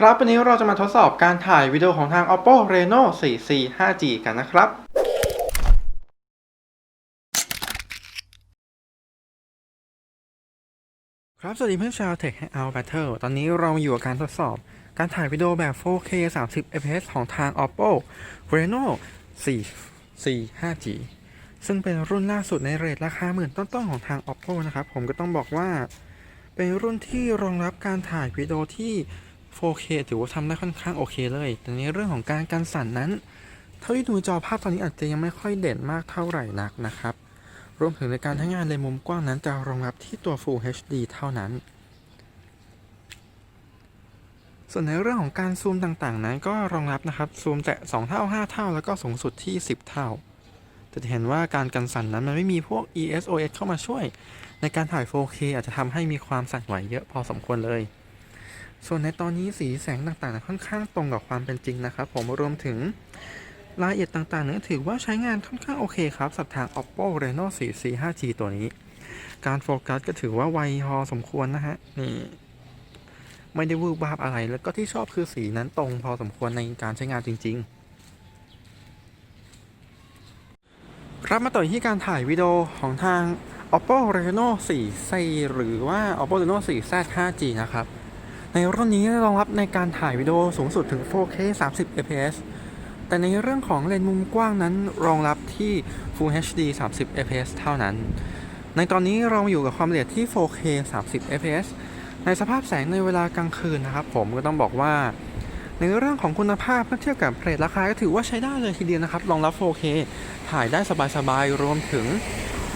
ครับวันนี้เราจะมาทดสอบการถ่ายวิดีโอของทาง Oppo Reno 4C 5G กันนะครับครับสวัสดีเพื่อนชาว Tech Hangout Battle ตอนนี้เราอยู่กับการทดสอบการถ่ายวิดีโอแบบ 4K 30 fps ของทาง Oppo Reno 4C 5G ซึ่งเป็นรุ่นล่าสุดในเรทราคาหมื่นต้นๆของทาง Oppo นะครับ ผมก็ต้องบอกว่า เป็นรุ่นที่รองรับการถ่ายวิดีโอที่ 4K ถือว่าทำได้ค่อนข้างโอเคเลย แต่ในเรื่องของการกันสั่นนั้น เท่าที่ดูจอภาพตอนนี้อาจจะยังไม่ค่อยเด่นมากเท่าไหร่นักนะครับ รวมถึงในการใช้งานเลนมุมกว้างนั้นจะรองรับที่ตัว Full HD เท่านั้น ส่วนในเรื่องของการซูมต่างๆ นั้นก็รองรับนะครับ ซูมแต่ 2 เท่า 5 เท่า แล้วก็สูงสุดที่ 10 เท่าแต่จะเห็นว่าการกันสั่นนั้นมันไม่มีพวก ESOS เข้ามาช่วย ในการถ่าย 4K อาจจะทำให้มีความสั่นไหวเยอะพอสมควรเลย ส่วนในตอนนี้สีแสงต่างๆ ค่อนข้างตรงกับความเป็นจริงนะครับ ผมรวมถึงรายละเอียดต่างๆนั้นถือว่าใช้งานค่อนข้างโอเคครับสับทาง Oppo Reno 4C 5G ตัวนี้ การโฟกัสก็ถือว่าไวพอสมควรนะฮะนี่ไม่ได้วืบวาบอะไร แล้วก็ที่ชอบคือสีนั้นตรงพอสมควรในการใช้งานจริง ๆ ครับมาต่อที่การถ่ายวิดีโอของทาง Oppo Reno 4C หรือว่า Oppo Reno 4Z 5G นะครับ ในรุ่นนี้รองรับในการถ่ายวิดีโอสูงสุดถึง 4K 30 fps แต่ในเรื่องของเลนส์มุมกว้างนั้นรองรับที่ Full HD 30 fps เท่านั้น ในตอนนี้เราอยู่กับความละเอียดที่ 4K 30 fps ในสภาพแสงในเวลากลางคืนนะครับ ผมก็ต้องบอกว่า ในเรื่องของคุณภาพเมื่อเทียบกับเพรทราคาก็ถือว่าใช้ได้เลยทีเดียวนะครับ รองรับ 4K ถ่ายได้สบายๆ รวมถึง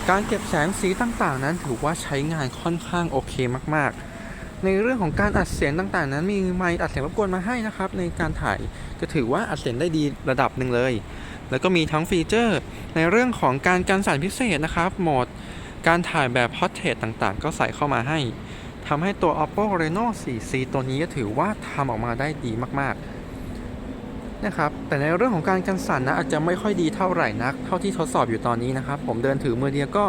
การเก็บแสงสีต่างๆ นั้นถือว่าใช้งานค่อนข้างโอเคมากๆ ในเรื่องของการอัดเสียงต่างๆ นั้นมีไมค์อัดเสียงรบกวนมาให้นะครับ ในการถ่ายก็ถือว่าอัดเสียงได้ดีระดับหนึ่งเลย แล้วก็มีทั้งฟีเจอร์ ในเรื่องของการกันสั่นพิเศษนะครับโหมดการถ่ายแบบ Portrait ต่างๆ ก็ใส่เข้ามาให้ทำให้ตัว Oppo Reno 4C ตัวนี้ก็ถือว่าทำออกมาได้ดีมากๆนะครับแต่ในเรื่องของการกันสั่นนะอาจจะไม่ค่อยดีเท่าไหร่นัก เท่าที่ทดสอบอยู่ตอนนี้นะครับ ผมเดินถือมือเดียวก็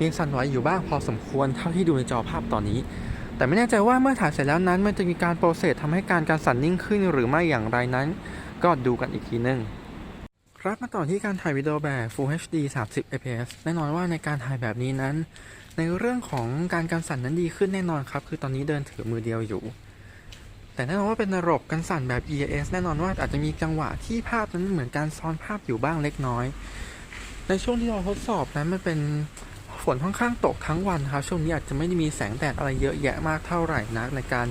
มีสั่นไหวอยู่บ้างพอสมควรเท่าที่ดูในจอภาพตอนนี้ แต่ไม่แน่ใจว่าเมื่อถ่ายเสร็จแล้วนั้นมันจะมีการโปรเซสทำให้การการสั่นนิ่งขึ้นหรือไม่อย่างไรนั้น ก็ดูกันอีกทีนึงครับมาต่อที่การถ่ายวิดีโอแบบ Full HD 30 fps แน่นอนว่าในการถ่ายแบบนี้นั้น ในเรื่องของการการสั่นนั้นดีขึ้นแน่นอนครับ คือตอนนี้เดินถือมือเดียวอยู่ แต่แน่นอนว่าเป็นระบบการสั่นแบบ EAS แน่นอนว่าอาจจะมีจังหวะที่ภาพนั้นเหมือนการซ้อนภาพอยู่บ้างเล็กน้อย ในช่วงที่เราทดสอบนั้นมันเป็น ฝนค่อนข้างตกทั้งวันครับ ช่วงนี้อาจจะไม่ได้มีแสงแดดอะไรเยอะแยะมากเท่าไหร่นัก ในการ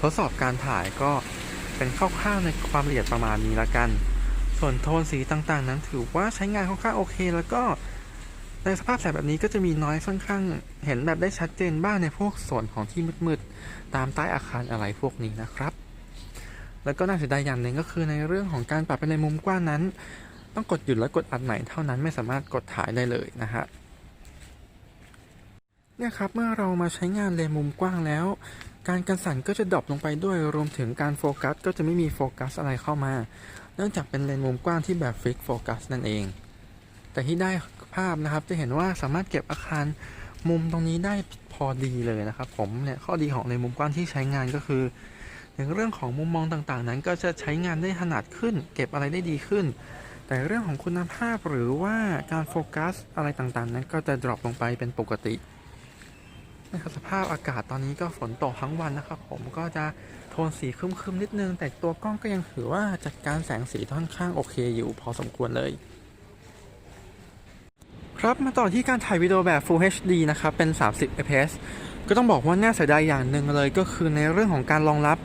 ทดสอบการถ่ายก็เป็นคร่าวๆในความละเอียดประมาณนี้ละกัน ส่วนโทนสีต่างๆ นั้นถือว่าใช้งานค่อนข้างโอเค แล้วก็ในสภาพแสงแบบนี้ก็จะมีน้อยค่อนข้างเห็นแบบได้ชัดเจนบ้างในพวกส่วนของที่มืดๆตามใต้อาคารอะไรพวกนี้นะครับ แล้วก็น่าเสียดายอย่างหนึ่งก็คือในเรื่องของการปรับเป็นในมุมกว้างนั้น ต้องกดหยุดและกดอัดใหม่เท่านั้นไม่สามารถกดถ่ายได้เลยนะฮะ เนี่ยครับเมื่อเรามาใช้งานเลนส์มุมกว้างแล้ว การกันสั่นก็จะดรอปลงไปด้วยรวมถึงการโฟกัสก็จะไม่มีโฟกัสอะไรเข้ามา เนื่องจากเป็นเลนส์มุมกว้างที่แบบฟิกโฟกัสนั่นเอง แต่ที่ได้ภาพนะครับจะเห็นว่าสามารถเก็บอาคารมุมตรงนี้ได้พอดีเลยนะครับ ผมเนี่ยข้อดีของเลนส์มุมกว้างที่ใช้งานก็คือในเรื่องของมุมมองต่างๆ นั้นก็จะใช้งานได้ถนัดขึ้น เก็บอะไรได้ดีขึ้น แต่เรื่องของคุณภาพหรือว่าการโฟกัสอะไรต่างๆ นั้นก็จะดรอปลงไปเป็นปกติ นะครับสภาพอากาศตอนนี้ก็ฝนตกทั้งวันนะครับ ผมก็จะโทนสีครึมๆนิดนึง แต่ตัวกล้องก็ยังถือว่าจัดการแสงสีค่อนข้างโอเคอยู่พอสมควรเลย ครับมาต่อที่การถ่ายวิดีโอแบบ Full HD นะครับเป็น 30 fps ก็ต้องบอกว่าน่าเสียดายอย่างหนึ่งเลยก็คือในเรื่องของการรองรับ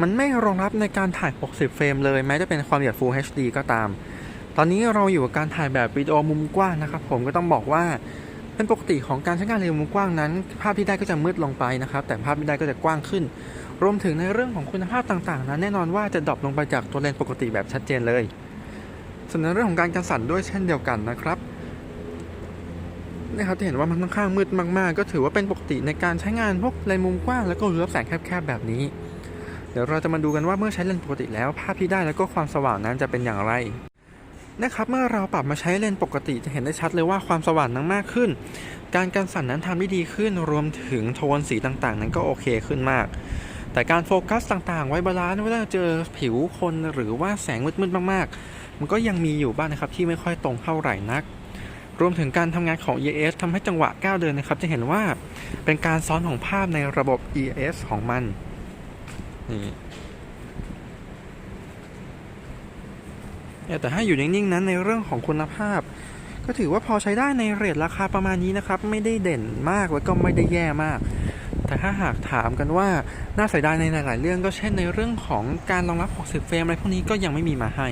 มันไม่รองรับในการถ่าย 60 เฟรมเลยแม้จะเป็นความละเอียด Full HD ก็ตาม ตอนนี้เราอยู่กับการถ่ายแบบวิดีโอมุมกว้างนะครับ ผมก็ต้องบอกว่า เป็นปกติของการใช้งานเลนส์มุมกว้างนั้น ภาพที่ได้ก็จะมืดลงไปนะครับ แต่ภาพที่ได้ก็จะกว้างขึ้น รวมถึงในเรื่องของคุณภาพต่างๆ นั้น แน่นอนว่าจะดรอปลงไปจากตัวเลนส์ปกติแบบชัดเจนเลย ส่วนในเรื่องของการกันสั่นด้วยเช่นเดียวกันนะครับนะครับจะเห็นว่ามันค่อนข้างมืดมากๆ ก็ถือว่าเป็นปกติในการใช้งานพวกเลนส์มุมกว้างแล้วก็เลือบแสงแคบๆแบบนี้ เดี๋ยวเราจะมาดูกันว่าเมื่อใช้เลนส์ปกติแล้ว ภาพที่ได้แล้วก็ความสว่างนั้นจะเป็นอย่างไร นะครับเมื่อเราปรับมาใช้เลนส์ปกติจะเห็นได้ชัดเลยว่าความสว่างนั้นมากขึ้น การกันสั่นนั้นทำได้ดีขึ้น รวมถึงโทนสีต่างๆ นั้นก็โอเคขึ้นมาก แต่การโฟกัสต่างๆ ไว้บาลานซ์เวลาเจอผิวคนหรือว่าแสงมืดๆมากๆ มันก็ยังมีอยู่บ้างนะครับที่ไม่ค่อยตรงเท่าไหร่นัก รวมถึงการทำงานของ ES ทำให้จังหวะก้าวเดินนะครับ จะเห็นว่าเป็นการซ้อนของภาพในระบบ ES ของมันนี่ แต่ถ้าอยู่นิ่งๆนั้นในเรื่องของคุณภาพ ก็ถือว่าพอใช้ได้ในเรทราคาประมาณนี้นะครับ ไม่ได้เด่นมากแล้วก็ไม่ได้แย่มาก แต่ถ้าหากถามกันว่าน่าเสียดายในหลาย ๆ เรื่องก็เช่นในเรื่องของการรองรับ 60 เฟรมอะไรพวกนี้ก็ยังไม่มีมาให้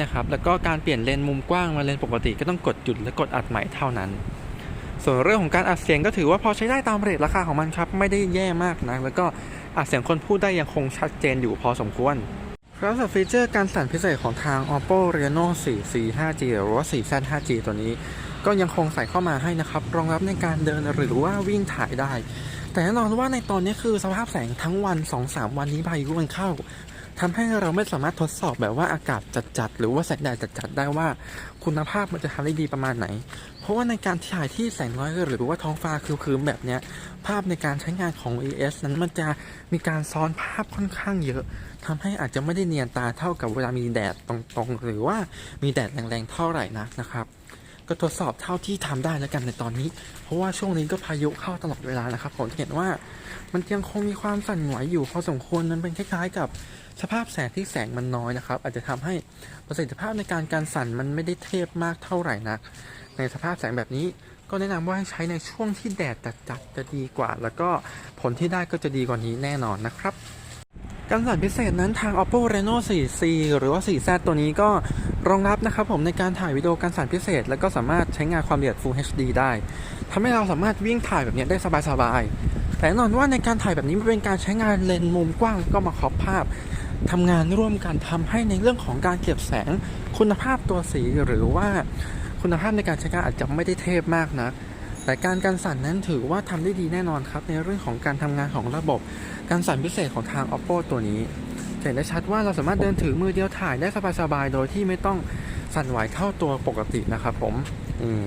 นะครับแล้วก็การเปลี่ยนเลนมุมกว้างมาเลนปกติก็ต้องกดหยุดและกดอัดใหม่เท่านั้น ส่วนเรื่องของการอัดเสียงก็ถือว่าพอใช้ได้ตามเรทราคาของมันครับ ไม่ได้แย่มากนะแล้วก็อัดเสียงคนพูดได้ยังคงชัดเจนอยู่พอสมควร รับสำหรับฟีเจอร์การสั่นพิเศษของทาง Oppo Reno 4 4 5G หรือว่า 4Z 5G ตัวนี้ ก็ยังคงใส่เข้ามาให้นะครับ รองรับในการเดินหรือว่าวิ่งถ่ายได้ แต่แน่นอนว่าในตอนนี้คือสภาพแสงทั้งวัน 2-3 วันนี้พายุมันเข้าทำให้เราไม่สามารถทดสอบแบบว่าอากาศจัดๆ หรือว่าแสงแดดจัดๆ ได้ว่า คุณภาพมันจะทำได้ดีประมาณไหน เพราะว่าในการถ่ายที่แสงน้อยหรือว่าท้องฟ้าคืมๆแบบเนี้ยภาพในการใช้งานของ ES นั้นมันจะมีการซ้อนภาพค่อนข้างเยอะ ทำให้อาจจะไม่ได้เนียนตาเท่ากับเวลามีแดดตรงๆ หรือว่ามีแดดแรงๆเท่าไหร่นักนะครับ ก็ทดสอบเท่าที่ทำได้แล้วกันในตอนนี้ เพราะว่าช่วงนี้ก็พายุเข้าตลอดเวลานะครับ ผมเห็นว่ามันยังคงมีความสั่นไหวอยู่พอสมควรมันเป็นคล้ายๆ กับสภาพแสงที่แสงมันน้อยนะครับ อาจจะทำให้ประสิทธิภาพในการการสั่นมันไม่ได้เทพมากเท่าไหร่นัก ในสภาพแสงแบบนี้ก็แนะนำว่าให้ใช้ในช่วงที่แดดจัดๆจะดีกว่า แล้วก็ผลที่ได้ก็จะดีกว่านี้แน่นอนนะครับ การสั่นพิเศษนั้นทาง Oppo Reno 4C หรือว่า 4Z ตัวนี้ก็รองรับนะครับผมในการถ่ายวิดีโอการสั่นพิเศษ แล้วก็สามารถใช้งานความละเอียด Full HD ได้ทำให้เราสามารถวิ่งถ่ายแบบนี้ได้สบายๆแต่แน่นอนว่าในการถ่ายแบบนี้มันเป็นการใช้งานเลนส์มุมกว้างแล้วก็มาครอบภาพทำงานร่วมกันทำให้ในเรื่องของการเก็บแสง คุณภาพตัวสีหรือว่าคุณภาพในการใช้งานอาจจะไม่ได้เทพมากนะ แต่การการสั่นนั้นถือว่าทำได้ดีแน่นอนครับ ในเรื่องของการทำงานของระบบ การสั่นพิเศษของทาง Oppo ตัวนี้เห็นได้ชัดว่าเราสามารถเดินถือมือเดียวถ่ายได้สบายๆโดยที่ไม่ต้องสั่นไหวเท่าตัวปกตินะครับผมอืม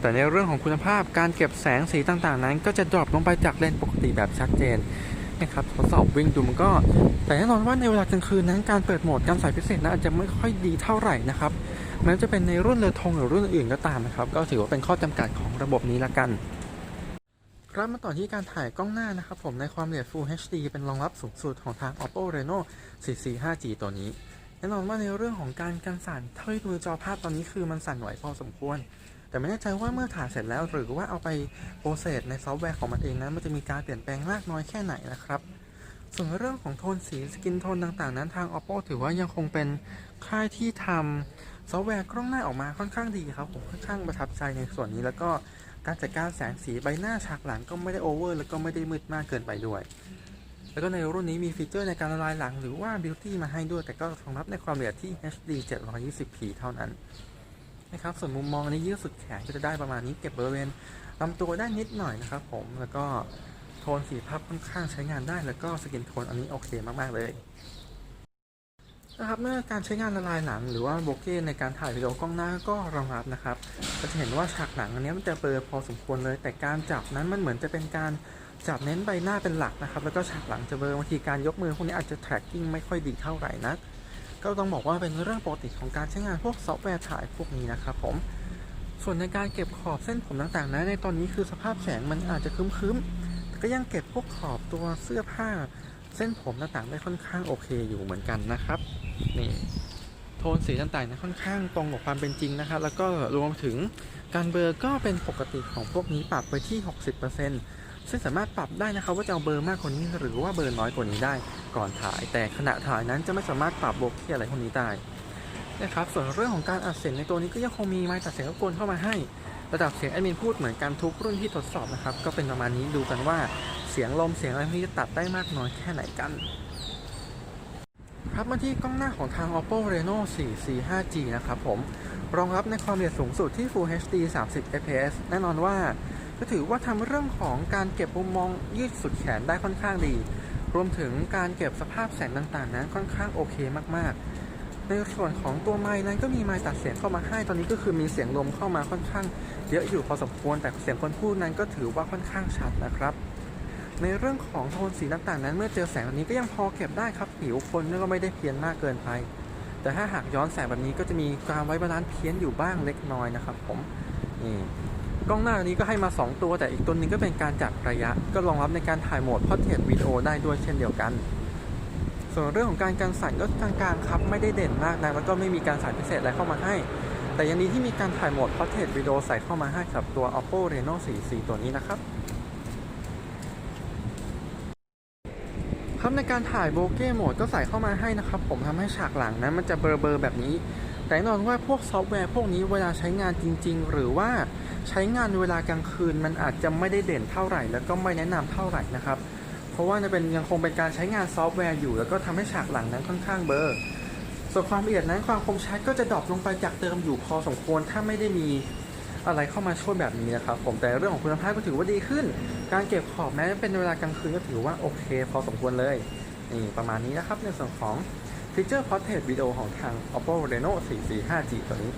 แต่ในเรื่องของคุณภาพการเก็บแสงสีต่างๆ นั้น ก็จะดรอปลงไปจากเลนส์ปกติแบบชัดเจนนะครับทดสอบวิ่งดูมันก็ แต่แน่นอนว่าในเวลากลางคืนนั้นการเปิดโหมดการใส่พิเศษนั้นอาจจะไม่ค่อยดีเท่าไหร่นะครับ แม้จะเป็นในรุ่นเรือธงหรือรุ่นอื่นก็ตามนะครับ ก็ถือว่าเป็นข้อจำกัดของระบบนี้ละกันครับมาต่อที่การถ่ายกล้องหน้านะครับผมในความละเอียด Full HD เป็นรองรับสูงสุดของทาง Oppo Reno 4 5G ตัวนี้ แน่นอนว่าในเรื่องของการกันสั่นเท่าที่ดูจอภาพตอนนี้คือมันสั่นไหวพอสมควร แต่ไม่แน่ใจว่าเมื่อถ่ายเสร็จแล้วหรือว่าเอาไปโปรเซสในซอฟต์แวร์ของมันเองนั้นมันจะมีการเปลี่ยนแปลงมากน้อยแค่ไหนนะครับ ส่วนเรื่องของโทนสีสกินโทนต่างๆ นั้นทาง Oppo ถือว่ายังคงเป็นค่ายที่ทำ ซอฟต์แวร์กล้องหน้าออกมาค่อนข้างดีครับผมค่อนข้างประทับใจในส่วนนี้แล้วก็การจัดการแสงสีใบหน้าฉากหลังก็ไม่ได้โอเวอร์แล้วก็ไม่ได้มืดมากเกินไปด้วย แล้วก็ในรุ่นนี้มีฟีเจอร์ในการละลายหลังหรือว่า Beauty มาให้ด้วย แต่ก็รองรับในความละเอียดที่ HD 720p เท่านั้นนะครับส่วนมุมมองอันนี้ยืดสุดแขนก็จะได้ประมาณนี้เก็บบริเวณลำตัวได้นิดหน่อยนะครับผมแล้วก็โทนสีภาพค่อนข้างใช้งานได้ แล้วก็สกินโทนอันนี้โอเคมากๆเลย นะครับเมื่อการใช้งานละลายหนังหรือว่าโบเก้ในการถ่ายวิดีโอกล้องหน้าก็รองรับนะครับก็จะเห็นว่าฉากหนังอันนี้มันจะเบลอพอสมควรเลย แต่การจับนั้นมันเหมือนจะเป็นการจับเน้นใบหน้าเป็นหลักนะครับ แล้วก็ฉากหลังจะเบลอบางทีการยกมือพวกนี้อาจจะ tracking ไม่ค่อยดีเท่าไหร่นักก็ต้องบอกว่าเป็นเรื่องปกติของการใช้งานพวกซอฟต์แวร์ถ่ายพวกนี้นะครับผม ส่วนในการเก็บขอบเส้นผมต่างๆนะในตอนนี้คือสภาพแสงมันอาจจะคึ้มๆแต่ก็ยังเก็บพวกขอบตัวเสื้อผ้า เส้นผมต่างๆได้ค่อนข้างโอเคอยู่เหมือนกันนะครับ นี่โทนสีต่างๆนะค่อนข้างตรงกับความเป็นจริงนะครับแล้วก็รวมถึงการเบอร์ก็เป็นปกติของพวกนี้ปรับไปที่ 60%ซึ่งสามารถปรับได้นะครับว่าจะเอาเบอร์มากกว่านี้หรือว่าเบอร์น้อยกว่านี้ได้ก่อนถ่าย แต่ขณะถ่ายนั้นจะไม่สามารถปรับโบกที่อะไรพวกนี้ได้นะครับส่วนเรื่องของการอัดเสียงในตัวนี้ก็ยังคงมีไมค์ตัดเสียงรบกวนเข้ามาให้ ระดับเสียงแอดมินพูดเหมือนกันทุกรุ่นที่ทดสอบนะครับก็เป็นประมาณนี้ดูกันว่าเสียงลมเสียงอะไรพวกนี้จะตัดได้มากน้อยแค่ไหนกัน ครับมาที่กล้องหน้าของทาง Oppo Reno 4 4 5G นะครับผม รองรับในความละเอียดสูงสุดที่ Full HD 30 fps แน่นอนว่า ก็ถือว่าทำเรื่องของการเก็บมุมมองยืดสุดแขนได้ค่อนข้างดี รวมถึงการเก็บสภาพแสงต่างๆ นั้นค่อนข้างโอเคมากๆ ในส่วนของตัวไม้นั้นก็มีไม้ตัดเสียงเข้ามาให้ ตอนนี้ก็คือมีเสียงลมเข้ามาค่อนข้าง เยอะอยู่พอสมควร แต่เสียงคนพูดนั้นก็ถือว่าค่อนข้างชัดนะครับ ในเรื่องของโทนสีต่างๆนั้น เมื่อเจอแสงแบบนี้ก็ยังพอเก็บได้ครับผิวคนก็ไม่ได้เพี้ยนมากเกินไป แต่ถ้าหากย้อนแสงแบบนี้ก็จะมีการไว้บาลานซ์เพี้ยนอยู่บ้างเล็กน้อยนะครับ ผมนี่กล้องหน้านี้ก็ให้มา 2 ตัวแต่อีกตัวหนึงก็เป็นการจับระยะ ก็รองรับในการถ่ายโหมดพอเทรตวิดีโอได้ด้วยเช่นเดียวกัน ส่วนเรื่องของการกันสั่นก็กลางๆครับไม่ได้เด่นมากนะแล้วก็ไม่มีการสั่นพิเศษอะไรเข้ามาให้ แต่ยังดีที่มีการถ่ายโหมดพอเทรตวิดีโอใส่เข้ามาให้กับตัว Oppo Reno 4C ตัวนี้นะครับ ครับในการถ่ายโบเก้โหมดก็ใส่เข้ามาให้นะครับผมทำให้ฉากหลังนั้นมันจะเบลอๆแบบนี้ แต่น่นอนว่าพวกซอฟต์แวร์พวกนี้เวลาใช้งานจริง ๆ หรือว่าใช้งานเวลากลางคืนมันอาจจะไม่ได้เด่นเท่าไหร่ แล้วก็ไม่แนะนำเท่าไหร่นะครับ เพราะว่าจะเป็นยังคงเป็นการใช้งานซอฟต์แวร์อยู่ แล้วก็ทำให้ฉากหลังนั้นค่อนข้างเบลอส่วนความละเอียดนั้นความคมชัดก็จะดรอปลงไปจากเดิมอยู่พอสมควรถ้าไม่ได้มี อะไรเข้ามาช่วยแบบนี้นะครับผมแต่เรื่องของคุณภาพก็ถือว่าดีขึ้น การเก็บขอบแม้เป็นเวลากลางคืนก็ถือว่าโอเค พอสมควรเลยนี่ประมาณนี้นะครับในส่วนของฟีเจอร์ Portrait Video ของทาง Oppo Reno 445G ตัวนี้